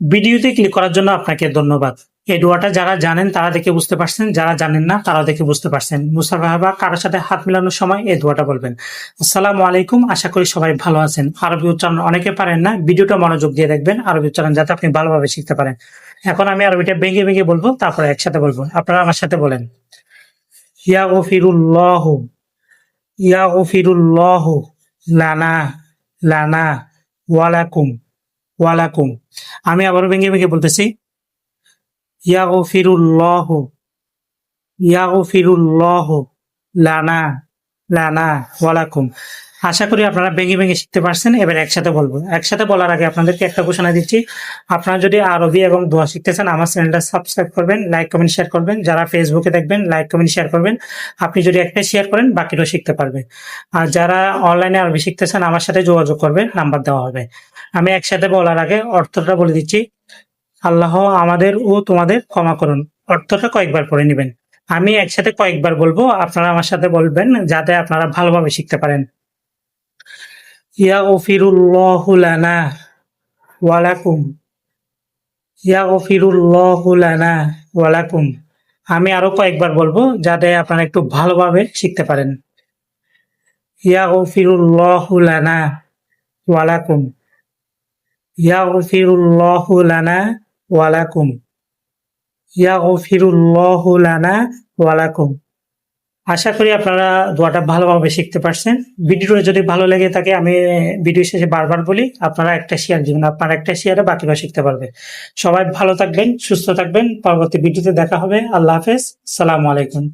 ভিডিওতে ক্লিক করার জন্য আপনাকে ধন্যবাদ। এই দোয়াটা যারা জানেন, তারা দেখে বুঝতে পারছেন, যারা জানেন না তারা দেখে বুঝতে পারছেন। মুসাফা বা কারোর সাথে হাত মেলানোর সময় এই দোয়াটা বলবেন। আসসালামু আলাইকুম, আশা করি সবাই ভালো আছেন। আরবি উচ্চারণ অনেকে পারেন না, ভিডিওটা মনোযোগ দিয়ে দেখবেন, আরবি উচ্চারণ যাতে আপনি ভালোভাবে শিখতে পারেন। এখন আমি আরবিটা ভেঙে ভেঙে বলব, তারপরে একসাথে বলব। আপনারা আমার সাথে বলেন। ইয়া ও গফিরুল্লাহ, ইয়া ও গফিরুল্লাহ লানা লানা ওয়ালাকুম। ওয়ালাকুম। আমি আবারও ভেঙে ভেঙে বলতেছি ইয়া ও গফিরুল্লাহ ইয়া ও গফিরুল্লাহ লানা লানা, ওয়ালাকুম। আশা করি আপনারা ভেঙে ভেঙে শিখতে পারছেন, এবার একসাথে বলব। একসাথে বলার আগে আপনাদেরকে একটা ঘোষণা দিচ্ছি, আপনারা যদি আরবি এবং দোয়া শিখতে চান, আমার চ্যানেলটা সাবস্ক্রাইব করবেন লাইক কমেন্ট শেয়ার করবেন। যারা ফেসবুকে দেখবেন লাইক কমেন্ট শেয়ার করবেন। আপনি যদি একটা শেয়ার করেন বাকিটাও শিখতে পারবে। আর যারা অনলাইনে আরবি শিখতে চান, আমার সাথে যোগাযোগ করবে নাম্বার দেওয়া হবে। আমি একসাথে বলার আগে অর্থটা বলে দিচ্ছি। আল্লাহ আমাদের ও তোমাদের ক্ষমা করুন। অর্থটা কয়েকবার পড়ে নেবেন। আমি একসাথে কয়েকবার বলব, আপনারা আমার সাথে বলবেন, যাতে আপনারা ভালোভাবে শিখতে পারেন। আমি আরও কয়েকবার বলব যাতে আপনারা একটু ভালোভাবে শিখতে পারেন। ইয়া গফিরুল্লাহু লানা ওয়ালাকুম। ইয়া গফিরুল্লাহু লানা ওয়ালাকুম। ইয়া গফিরুল্লাহু লানা ওয়ালাকুম। আশা করি আপনারা দোয়াটা ভালোভাবে শিখতে পারছেন। ভিডিওটা যদি ভালো লেগে থাকে, আমি ভিডিও শেষে বারবার বলি, আপনারা একটা শেয়ার দিবেন, আপনারা একটা শেয়ারে বাকিরা শিখতে পারবে। সবাই ভালো থাকবেন, সুস্থ থাকবেন, পরবর্তী ভিডিওতে দেখা হবে। আল্লাহ হাফেজ, সালাম আলাইকুম।